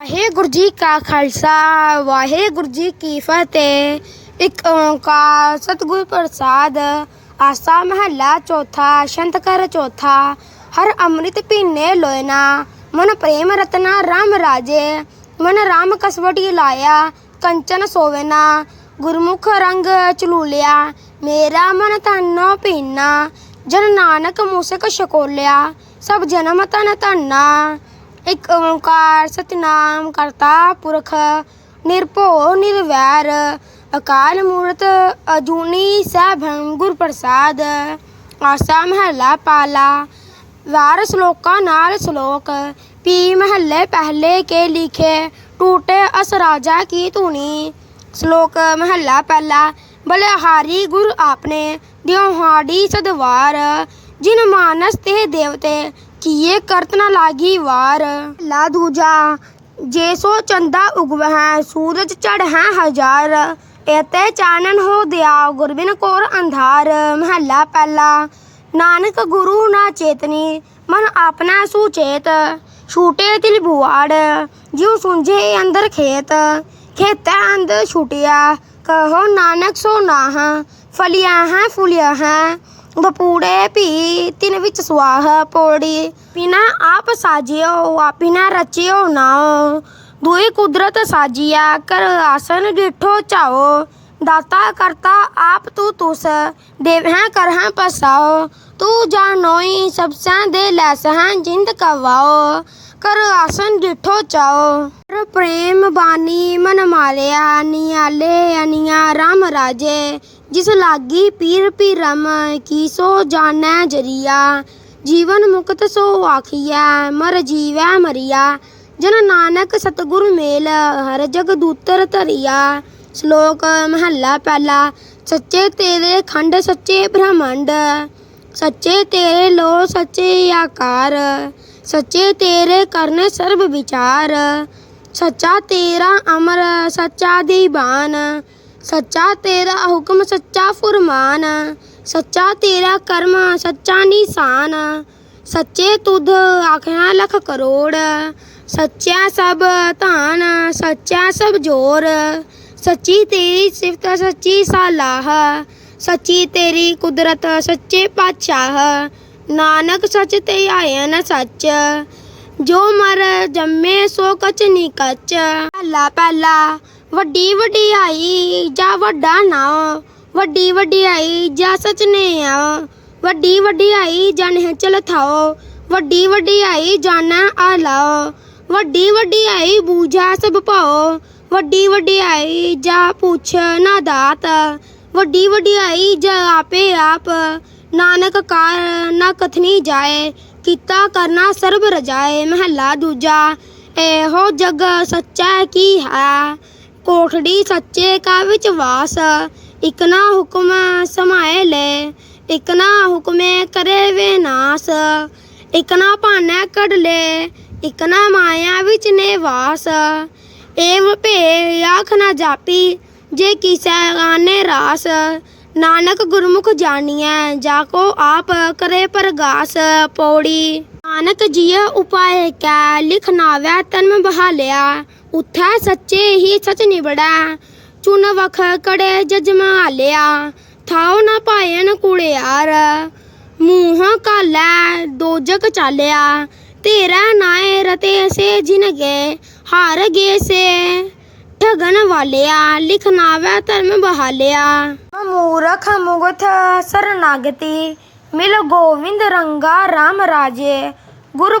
ਵਾਹਿਗੁਰੂ ਜੀ ਕਾ ਖਾਲਸਾ, ਵਾਹਿਗੁਰੂ ਜੀ ਕੀ ਫਤਿਹ। ਇੱਕ ਓੰਕਾਰ ਸਤਿਗੁਰ ਪ੍ਰਸਾਦ, ਆਸਾ ਮਹੱਲਾ ਚੌਥਾ ਸ਼ੰਤ ਕਰ ਚੌਥਾ। ਹਰ ਅੰਮ੍ਰਿਤ ਪੀਨੇ ਲੋਇਨਾ ਮਨ ਪ੍ਰੇਮ ਰਤਨਾ RAM ਰਾਜੇ। ਮਨ RAM ਕਸਵਟੀ ਲਾਇਆ, ਕੰਚਨ ਸੋਵੇਨਾ ਗੁਰਮੁਖ ਰੰਗ ਚਲੂਲਿਆ ਮੇਰਾ ਮਨ ਤਨੋ ਪੀਨਾ ਜਨ ਨਾਨਕ ਮੂਸਕ ਸ਼ਕੋਲਿਆ ਸਭ ਜਨਮ ਤਨ ਧੰਨਾ। ਇੱਕ ਓੰਕਾਰ ਸਤਨਾਮ ਕਰਤਾ ਪੁਰਖ, ਨਿਰਭਉ ਨਿਰਵੈਰ, ਅਕਾਲ ਮੂਰਤ ਅਜੂਨੀ ਸੈਭੰ ਗੁਰ ਪ੍ਰਸਾਦ, ਆਸਾ ਮਹੱਲਾ ਪਾਲਾ, ਵਾਰ ਸ਼ਲੋਕਾਂ ਨਾਲ ਸ਼ਲੋਕ, ਪੀ ਮਹੱਲੇ ਪਹਿਲੇ ਕੇ ਲਿਖੇ, ਟੂਟੇ ਅਸ ਰਾਜਾ ਕੀ ਧੂਣੀ। ਸ਼ਲੋਕ ਮਹੱਲਾ ਪਹਿਲਾ, ਬਲਿਹਾਰੀ ਗੁਰ ਆਪਨੇ, ਦਿਉ ਹਾੜੀ ਸਦਵਾਰ, ਜਿਨ ਮਾਨਸ ਤੇ ਦੇਵਤੇ ਕੀਏ ਕਰਤ ਨਾ ਲਾਗੀ ਵਾਰ। ਲਾ ਦੂਜਾ, ਜੇ ਸੋ ਚੰਦਾ ਉਗਵਹਿ, ਸੂਰਜ ਚੜ ਹੈ ਹਜ਼ਾਰ, ਇਤੇ ਚਾਨਣ ਹੋ ਦਿਆ ਗੁਰਬਿਨ ਕੋਰ ਅੰਧਾਰ। ਮਹੱਲਾ ਪਹਿਲਾ, ਨਾਨਕ ਗੁਰੂ ਨਾ ਚੇਤਨੀ, ਮਨ ਆਪਣਾ ਸੁਚੇਤ ਛੂਟੇ ਤਿਲ ਬੁਆੜ, ਜਿਉ ਸੁੰਝੇ ਅੰਦਰ ਖੇਤ। ਖੇਤਾ ਅੰਦ ਛੁਟਿਆ, ਕਹੋ ਨਾਨਕ ਸੋ ਨਾਹ, ਫਲਿਆ ਹੈ ਫੁਲਿਆ ਹੈ। ਬਪੂੜੇ ਭੀ ਤਿਨ ਵਿੱਚ ਸੁਆਹ ਪੋੜੀ। ਬਿਨਾ ਆਪ ਸਾਜਿਓ ਆਪਿਨਾ ਰਚਿਓ ਨਾਉ। ਦੁਈ ਕੁਦਰਤ ਸਾਜਿਆ ਕਰ ਆਸਨ ਡਿਠੋ ਚਾਓ ਦਾਤਾ ਕਰਤਾ ਆਪ ਤੂ ਤੁਸ ਦੇਵ ਹੈ ਕਰ ਹੈ ਪਸਾਓ ਤੂੰ ਜਾਣੋਈ ਸਭ ਸਾਂ ਦੇ ਲੈਸ ਹੈ ਜਿੰਦ ਕਵਾਓ ਕਰ ਆਸਨ ਡਿਠੋ ਚਾਓ ਕਰ ਪ੍ਰੇਮ ਬਾਨੀ ਮਨ ਮਾਲਿਆ ਨਿਆਲੇ ਅਨੀਆ ਰਾਮ ਰਾਜੇ। ਜਿਸ ਲਾਗੀ ਪੀਰ ਪੀਰਮ ਕੀ ਸੋ ਜਾਣੈ ਜਰੀਆ। ਜੀਵਨ ਮੁਕਤ ਸੋ ਆਖੀਐ, ਮਰ ਜੀਵੈ ਮਰੀਆ। ਜਨ ਨਾਨਕ ਸਤਿਗੁਰ ਮੇਲ, ਹਰ ਜਗ ਦੂਤਰ ਧਰੀਆ। ਸ਼ਲੋਕ ਮਹੱਲਾ ਪਹਿਲਾ, ਸੱਚੇ ਤੇਰੇ ਖੰਡ, ਸੱਚੇ ਬ੍ਰਹਮੰਡ। ਸੱਚੇ ਤੇਰੇ ਲੋ ਸੱਚੇ ਆਕਾਰ। ਸੱਚੇ ਤੇਰੇ ਕਰਨ ਸਰਬ ਵਿਚਾਰ। ਸੱਚਾ ਤੇਰਾ ਅਮਰ, ਸੱਚਾ ਦੀਵਾਨ। ਸੱਚਾ ਤੇਰਾ ਹੁਕਮ ਸੱਚਾ ਫੁਰਮਾਨ। ਸੱਚਾ ਤੇਰਾ ਕਰਮ ਸੱਚਾ ਨਿਸ਼ਾਨ। ਸੱਚੇ ਤੁਧ ਆਖਿਆ ਲਖ ਕਰੋੜ। ਸੱਚਾ ਸਭ ਧਾਨ ਸੱਚਾ ਸਭ ਜੋਰ। ਸੱਚੀ ਤੇਰੀ ਸਿਫਤ, ਸੱਚੀ ਸਲਾਹ। ਸੱਚੀ ਤੇਰੀ ਕੁਦਰਤ, ਸੱਚੇ ਪਾਤਸ਼ਾਹ। ਨਾਨਕ ਸੱਚ ਤੇ ਆਇਨ ਸੱਚ। ਜੋ ਮਰ ਜੰਮੇ ਸੋ ਕਚ ਨੀ ਕਚ। ਪਹਿਲਾ ਪਹਿਲਾ ਵੱਡੀ ਵਡਿਆਈ, ਜਾਂ ਵੱਡਾ ਨਾਮ ਵੱਡੀ ਵਡਿਆਈ, ਜਾਂ ਸਚ ਨੇ ਆ। ਵੱਡੀ ਵਡਿਆਈ ਜਨ ਚਲ ਥਾਓ। ਵੱਡੀ ਵਡਿਆਈ, ਜਾਣਾ ਆ ਲਾਓ ਵੱਡੀ ਵਡਿਆਈ, ਬੂਝਾ ਸਭ ਭਾਓ। ਵੱਡੀ ਵਡਿਆਈ, ਜਾ ਪੁੱਛ ਨਾ ਦਾਤ। ਵੱਡੀ ਵਡਿਆਈ, ਜਾ ਆਪੇ ਆਪ। ਨਾਨਕ ਕਾਰ ਨਾ ਕਥਨੀ ਜਾਏ। ਕੀਤਾ ਕਰਨਾ ਸਰਬ ਰਜਾਏ। ਮਹੱਲਾ ਦੂਜਾ। ਇਹੋ ਜਗ ਸੱਚਾ ਕੀ ਹੈ? ਕੋਠੜੀ ਸੱਚੇ ਕਾ ਵਿੱਚ ਵਾਸ। ਇਕ ਨਾ ਹੁਕਮ ਸਮਾਏ ਲੈ, ਇਕ ਨਾ ਹੁਕਮੇ ਕਰੇ ਵਿਨਾਸ਼ ਇਕ ਨਾ ਭਾਨੈ ਕਢ ਲੈ, ਇਕ ਨਾ ਮਾਇਆ ਵਿੱਚ ਨਿਵਾਸ। ਏਵ ਭੇ ਆਖ ਨਾ ਜਾਪੀ, ਜੇ ਕੀਸੈ ਗਾਨੇ ਰਾਸ। ਨਾਨਕ ਗੁਰਮੁਖ ਜਾਣੀਐ, ਜਾ ਕੋ ਆਪ ਕਰੇ ਪ੍ਰਗਾਸ। ਪੌੜੀ, ਨਾਨਕ ਜੀਅ ਉਪਾਏ ਕੈ, ਲਿਖ ਨਾਵੈ ਤਨ ਬਹਾਲਿਆ। ਉਥੈ ਸੱਚੇ ਹੀ ਸਚ ਨਿਬੜੈ। ਚੁਨ ਵਖ ਕੜੇ ਜਜਮਾ ਲਿਆ, ਥਾਉ ਨਾ ਪਾਇਨ ਕੁੜਿਆਰ ਮੂੰਹ ਕਾਲੈ ਦੋਜਕ ਚਾਲਿਆ ਤੇਰਾ ਨਾਏ ਰਤੇ ਸੇ ਜਿਨ ਗਏ, ਹਾਰ ਗੇ ਸੇ। ਠਗਨ ਵਾਲਿਆ ਲਿਖਨਾਵੈ ਧਰਮ ਬਹਾਲਿਆ। ਮੂਰਖ ਮੁਗਤ ਸਰਨਾਗਤੀ ਮਿਲ ਗੋਵਿੰਦ ਰੰਗਾ RAM ਰਾਜੇ। ਗੁਰ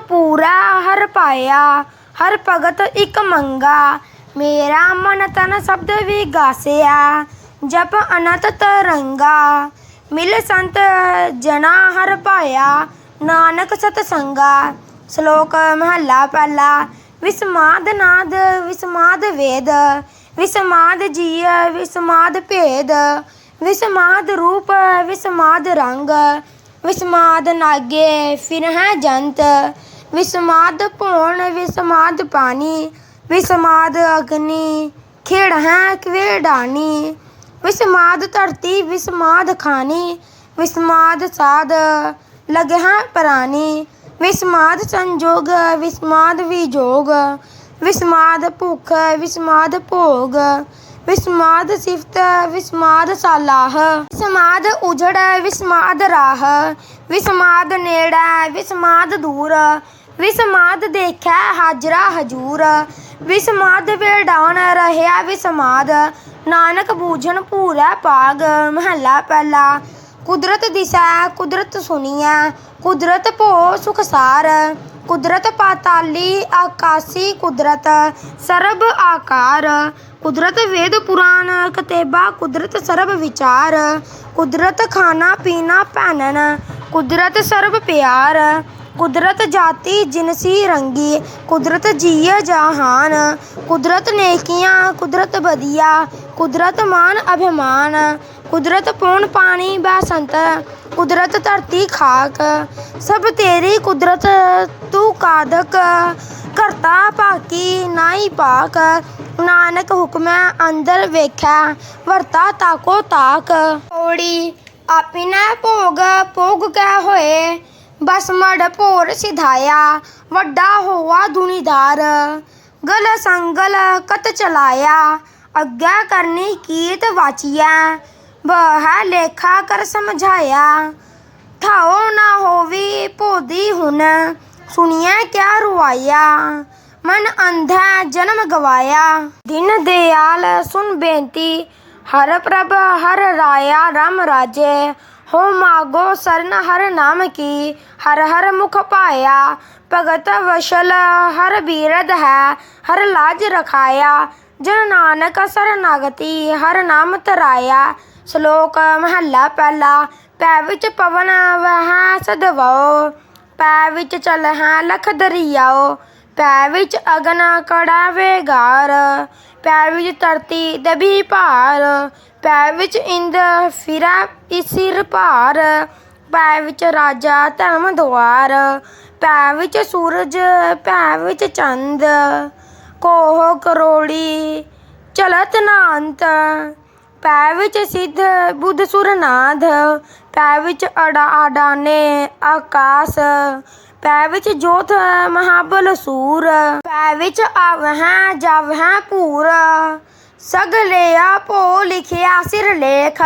ਹਰ ਪਾਇਆ ਹਰ ਭਗਤ ਇਕ ਮੰਗਾ। ਮੇਰਾ ਮਨ ਤਨ ਸ਼ਬਦ ਵੀ ਗਾਸਿਆ, ਜਪ ਅਨੰਤ ਤਰੰਗਾ। ਮਿਲ ਸੰਤ ਜਨਾ ਹਰ ਪਾਇਆ ਨਾਨਕ ਸਤ ਸੰਗਾ ਸ਼ਲੋਕ ਮਹੱਲਾ ਪਹਿਲਾ, ਵਿਸਮਾਦ ਨਾਦ, ਵਿਸਮਾਦ ਵੇਦ। ਵਿਸਮਾਦ ਜੀਅ ਵਿਸਮਾਦ ਭੇਦ। ਵਿਸਮਾਦ ਰੂਪ, ਵਿਸਮਾਦ ਰੰਗ। ਵਿਸਮਾਦ ਨਾਗੇ ਫਿਰ ਹੈ ਜੰਤ। ਵਿਸਮਾਦ ਭੋਣ ਵਿਸਮਾਦ ਪਾਣੀ ਵਿਸਮਾਦ ਅਗਨੀ ਖੇੜ ਹੈ ਕਵੇੜਾਨੀ ਵਿਸਮਾਦ ਧਰਤੀ ਵਿਸਮਾਦ ਖਾਨੀ ਵਿਸਮਾਦ ਸਾਧ ਲਗ ਹੈ ਪ੍ਰਾਨੀ ਵਿਸਮਾਦ ਸੰਜੋਗ ਵਿਸਮਾਦ ਵਿਜੋਗ ਵਿਸਮਾਦ ਭੁੱਖ ਵਿਸਮਾਦ ਭੋਗ ਵਿਸਮਾਦ ਸਿਫਤ ਵਿਸਮਾਦ ਸਾਲਾਹ ਵਿਸਮਾਦ ਉਜੜ ਵਿਸਮਾਦ ਰਾਹ ਵਿਸਮਾਦ ਨੇੜਾ ਵਿਸਮਾਦ ਦੂਰ ਵਿਸਮਾਦ ਦੇਖੈ ਹਾਜਰਾ ਹਜੂਰ। ਵਿਸਮਾਦ ਵੇਡਾਉਣ ਰਹਿਆ ਵਿਸਮਾਦ। ਨਾਨਕ ਬੂਝਣ ਭੂਰਾ ਪਾਗ ਮਹੱਲਾ ਪਹਿਲਾ। ਕੁਦਰਤ ਦਿਸੈ, ਕੁਦਰਤ ਸੁਣੀਐ, ਕੁਦਰਤ ਭੋ ਸੁਖਸਾਰ ਕੁਦਰਤ ਪਾਤਾਲੀ ਆਕਾਸੀ ਕੁਦਰਤ, ਸਰਬ ਆਕਾਰ। ਕੁਦਰਤ ਵੇਦ ਪੁਰਾਨ ਕਤੇਬਾ ਕੁਦਰਤ ਸਰਬ ਵਿਚਾਰ। ਕੁਦਰਤ ਖਾਣਾ ਪੀਣਾ ਪਹਿਨਣ ਕੁਦਰਤ ਸਰਬ ਪਿਆਰ। ਕੁਦਰਤ ਜਾਤੀ ਜਿਨਸੀ ਰੰਗੀ, ਕੁਦਰਤ ਜੀਏ ਜਹਾਨ, ਕੁਦਰਤ ਨੇਕੀਆਂ, ਕੁਦਰਤ ਬਦੀਆ ਕੁਦਰਤ ਮਾਨ ਅਭਿਮਾਨ, ਕੁਦਰਤ ਪੌਣ ਪਾਣੀ ਬਸੰਤ, ਕੁਦਰਤ ਧਰਤੀ ਖਾਕ, ਸਭ ਤੇਰੀ ਕੁਦਰਤ ਤੂੰ ਕਾਦਕ, ਕਰਤਾ ਭਾਕੀ ਨਾਈ ਪਾਕ, ਨਾਨਕ ਹੁਕਮੈ ਅੰਦਰ ਵੇਖੈ, ਵਰਤਾ ਤਾਕੋ ਤਾਕ। ਓੜੀ ਆਪਿਨੈ ਭੋਗ ਭੋਗ ਕਹਿ ਹੋਏ ਬਸ ਮੜ ਭੋਰ ਸਿਧਾਇਆ, ਵੱਡਾ ਹੋਆ ਦੁਨੀਦਾਰ। ਗਲ ਸੰਗਲ ਕਤ ਚਲਾਇਆ, ਅੱਗਾ ਕਰਨੀ ਕੀਤ ਵਾਚੀਐ। ਬਹ ਲੇਖਾ ਕਰ ਸਮਝਾਇਆ ਠਾਓ ਨਾ ਹੋਵੀ ਭੋਦੀ ਹੁਣ, ਸੁਣੀਐ ਕਿਆ ਰੁਆਇਆ। ਮਨ ਅੰਧਾ ਜਨਮ ਗਵਾਇਆ। ਦਿਨ ਦਿਆਲ ਸੁਨ ਬੇਨਤੀ, ਹਰ ਪ੍ਰਭ ਹਰ ਰਾਇਆ ਰਮ ਰਾਜੇ। ਹੋ ਮਾਗੋ ਸਰਨ ਹਰ ਨਾਮ ਕੀ, ਹਰ ਹਰ ਮੁਖ ਪਾਇਆ ਭਗਤ ਵਸ਼ਲ ਹਰ ਬੀਰਦ ਹੈ, ਹਰ ਲਾਜ ਰਖਾਇਆ। ਜਨ ਨਾਨਕ ਸਰਨਾਗਤੀ ਹਰ ਨਾਮ ਤਰਾਇਆ। ਸ਼ਲੋਕ ਮਹੱਲਾ ਪਹਿਲਾ, ਪੈ ਵਿੱਚ ਪਵਨ ਵਹਿ ਸਦਵੋ, ਪੈ ਵਿੱਚ ਚਲ ਹੈ ਲਖ ਦਰਿਆਓ। ਪੈ ਵਿੱਚ ਅਗਨ ਕੜਾ ਵੇਗਾਰ ਪੈ ਵਿੱਚ ਧਰਤੀ ਦਬੀ ਭਾਰ ਪੈ ਵਿੱਚ ਇੰਦ ਫਿਰਾ ਇਸਿਰ ਭਾਰ ਪੈ ਵਿੱਚ ਰਾਜਾ ਧਰਮ ਦੁਆਰ ਪੈ ਵਿੱਚ ਸੂਰਜ ਪੈ ਵਿੱਚ ਚੰਦ, ਕੋਹ ਕਰੋੜੀ ਚਲਤ ਨਾ ਪੈ ਵਿੱਚ ਸਿੱਧ ਬੁੱਧ ਸੁਰਨਾਥ ਪੈ ਵਿੱਚ ਅੜਾ ਅਡਾਨੇ ਆਕਾਸ ਪੈ ਵਿੱਚ ਜੋਤ, ਮਹਾਬਲ ਸੂਰ। ਪੈ ਵਿੱਚ ਆਵਹਿ, ਜਾਵਹਿ ਸਗ ਲਿਆ ਭੋ ਲਿਖਿਆ ਸਿਰ ਲੇਖ।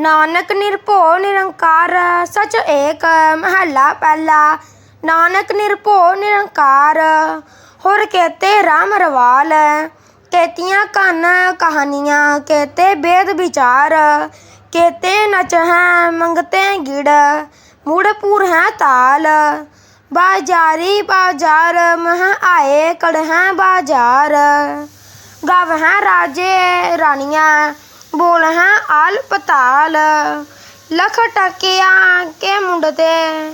ਨਾਨਕ ਨਿਰਭਉ ਨਿਰੰਕਾਰ, ਸਚ ਏਕ, ਮਹਲਾ ਪਹਿਲਾ। ਨਾਨਕ ਨਿਰਭਉ ਨਿਰੰਕਾਰ, ਹੋਰ ਕਹਤੇ ਰਾਮ ਰਵਾਲ। ਕਹਤੀਆਂ ਕਨ ਕਹਾਣੀਆਂ, ਕਹਤੇ ਬੇਦ ਵਿਚਾਰ। ਕਹਤੇ ਨਚ ਹੈ ਮੰਗਤੇ ਗਿੜ, ਮੂੜ ਪੂਰ ਹੈ ਤਾਲ। ਬਾਜਾਰੀ ਬਾਜ਼ਾਰ, ਮਹ ਆਏ ਕੜ ਹੈ ਬਾਜ਼ਾਰ। ਗਵ ਹੈ ਰਾਜੇ ਰਾਣੀਆਂ ਬੋਲ ਹੈ ਆਲ ਪਤਾਲ। ਲਖ ਟਕਿਆ ਕੇ ਮੁੰਡ ਤੇ,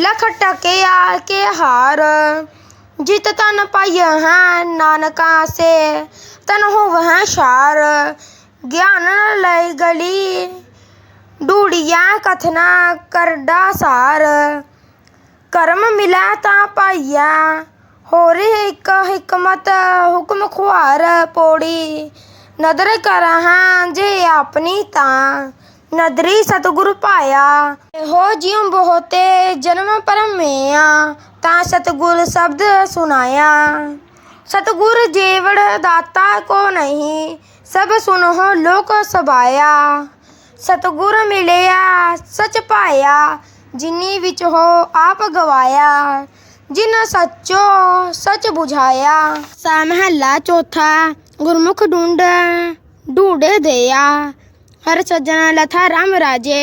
ਲਖ ਟਕਿਆ ਕੇ ਹਾਰ। ਜਿਤ ਤਨ ਪਾਈਆ ਹੈ ਨਾਨਕਾ ਸੇ, ਤਨ ਹੋਵ ਹੈ ਸ਼ਾਰ। ਗਿਆਨ ਲਈ ਗਲੀ, ਡੂੜੀਆਂ ਕਥਨਾ ਕਰਡਾ ਸਾਰ। ਕਰਮ ਮਿਲਾ ਤਾਂ ਪਾਈਆ ਹੋਰ ਇੱਕ ਹਿਕਮਤ, ਹੁਕਮ ਖੁਆਰ ਪੌੜੀ। ਨਦਰ ਕਰਾਂ ਜੇ ਆਪਣੀ ਤਾਂ। ਨਦਰੀ ਸਤਿਗੁਰ ਪਾਇਆ ਇਹੋ ਜਿਉ ਬਹੁਤੇ ਜਨਮ ਪਰਮਿਆ। ਤਾਂ ਸਤਿਗੁਰ ਸ਼ਬਦ ਸੁਨਾਇਆ ਸਤਿਗੁਰ ਜੀਵੜ ਦਾਤਾ ਕੋ ਨਹੀਂ, ਸਭ ਸੁਨਹੁ ਲੋਕ ਸਬਾਇਆ। ਸਤਿਗੁਰ ਮਿਲਿਆ, ਸਚ ਪਾਇਆ। ਜਿਨੀ ਵਿੱਚ ਹੋ ਆਪ ਗਵਾਇਆ ਜਿਨ ਸੱਚੋ ਸਚ 부ਝਾਇਆ ਸਾ ਮਹੱਲਾ ਚੌਥਾ ਗੁਰਮੁਖ ਢੂੰਡ ਢੂੰਡੇ ਦਿਆ ਹਰ ਸੱਜਣ ਲਥਾ ਰਾਮ ਰਾਜੇ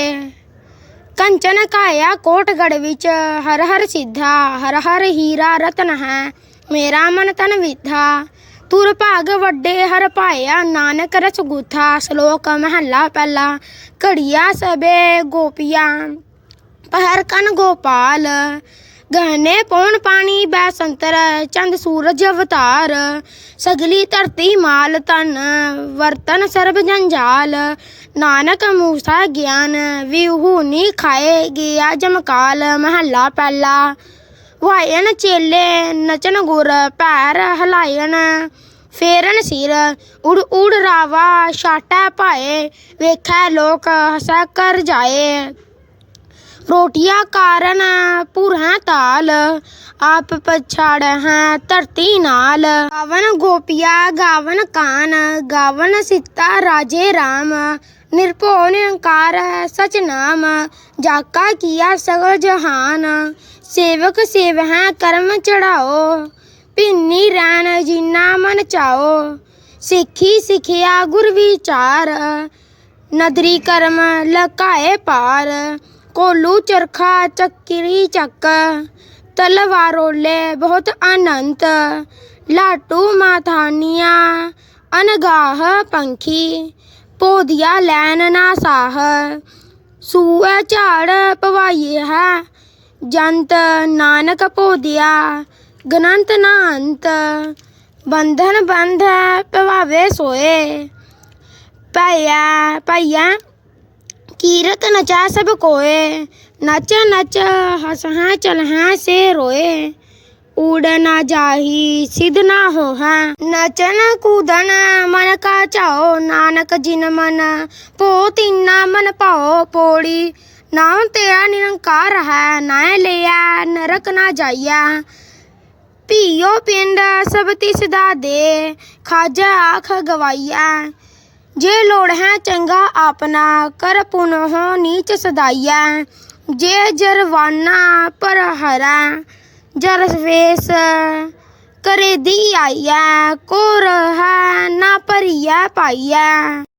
ਕੰਚਨ ਕਾਇਆ ਕੋਟਗੜ ਵਿੱਚ ਹਰ ਹਰ ਸਿੱਧਾ ਹਰ ਹਰ ਹੀਰਾ ਰਤਨ ਹੈ ਮੇਰਾ ਮਨ ਤਨ ਵਿਧਾ ਤੁਰ ਭਾਗ ਵੱਡੇ ਹਰ ਪਾਇਆ ਨਾਨਕ ਰਸ ਗੁਥਾ ਸ਼ਲੋਕ ਮਹੱਲਾ ਪਹਿਲਾ ਘੜੀਆ ਸਬੇ ਗੋਪੀਆਂ ਪਹਿਰ ਕਨ ਗੋਪਾਲ ਗਹਨੇ ਪੌਣ ਪਾਣੀ ਬੈ ਸੰਤਰ, ਚੰਦ ਸੂਰਜ ਅਵਤਾਰ, ਸਗਲੀ ਧਰਤੀ ਮਾਲ ਤਨ ਵਰਤਨ ਸਰਬ ਜੰਜਾਲ, ਨਾਨਕ ਮੂਸਾ ਗਿਆਨ, ਵਿਹੂ ਨੀ ਖਾਏ ਗਿਆ ਜਮਕਾਲ, ਮਹੱਲਾ ਪਹਿਲਾ। ਵਾਇਨ ਚੇਲੇ ਨਚਨ ਗੁਰ, ਪੈਰ ਹਲਾਇਨ ਫੇਰਨ ਸਿਰ, ਉੜ ਉੜ ਰਾਵਾ, ਛਾਟਾ ਪਾਏ ਵੇਖੈ ਲੋਕ ਹਸਾ ਕਰ ਜਾਏ। ਰੋਟੀਆਂ ਕਾਰਨ ਪੁਰਾਂ ਤਾਲ, ਆਪ ਪਛਾੜ ਹੈ ਧਰਤੀ ਨਾਲ। ਗਾਵਨ ਗੋਪੀਆ, ਗਾਵਨ ਕਾਨ, ਗਾਵਨ ਸੀਤਾ ਰਾਜੇ ਰਾਮ। ਨਿਰਭਉ ਨਿਰੰਕਾਰ ਸਚ ਨਾਮ, ਜਾਕਾ ਕੀਆ ਸਗਲ ਜਹਾਨ। ਸੇਵਕ ਸੇਵ ਹੈ ਕਰਮ ਚੜਾਓ, ਭਿੰਨੀ ਰਹਿਣ ਜਿਨਾ ਮਨ ਚਾਓ। ਸਿੱਖੀ ਸਿਖਿਆ ਗੁਰ ਵਿਚਾਰ, ਨਦਰੀ ਕਰਮ ਲਕਾਏ ਪਾਰ। कोलू चरखा चक्री चक तलवारोले बहुत अनंत, लाटू माथानिया, अनगाह पंखी पौधिया लैन नासाह सूए झाड़ पवाइए है, जंत नानक पौधिया गनंत ना अंत बंधन बंध पवावे सोए भैया भैया ਭਈਆ ਕੀਰਤ ਨਚਾ ਸਭ ਕੋਏ, ਨਚ ਨਚ ਹਸ ਹਾਂ ਚਲ ਹਾਂ ਸੇ ਰੋਏ। ਉੜ ਨਾ ਜਾਹੀ, ਸਿਧ ਨਾ ਹੋ ਹਾਂ ਨਚਨ ਕੂਦਨ ਮਨ ਕਾ ਚਾਓ ਨਾਨਕ ਜਿਨ ਮਨ ਪੋ ਤਿੰਨਾ ਮਨ ਪਾਓ ਪੋੜੀ। ਨਾਮ ਤੇਰਾ ਨਿਰੰਕਾਰ ਹੈ ਨਾ ਲਿਆ, ਨਰਕ ਨਾ ਜਾਈਆ। ਪੀਓ ਪਿੰਡ ਸਭ ਤਿਸ ਦਾ ਦੇ, ਖਾਜਾ ਆਖ ਗਵਾਈਆ। ਜੇ ਲੋੜ ਹੈ ਚੰਗਾ ਆਪਣਾ ਕਰ ਪੁਨ ਹੋ ਨੀਚ ਸਦਾਈਐ। ਜੇ ਜਰਵਾਨਾ ਪਰ ਹਰਾ, ਜਰ ਵੇਸ ਕਰੇ ਦੀ ਆਈਆ ਕੋ ਰਹਾ ਨਾ ਪਰਿਆ ਪਾਈਆ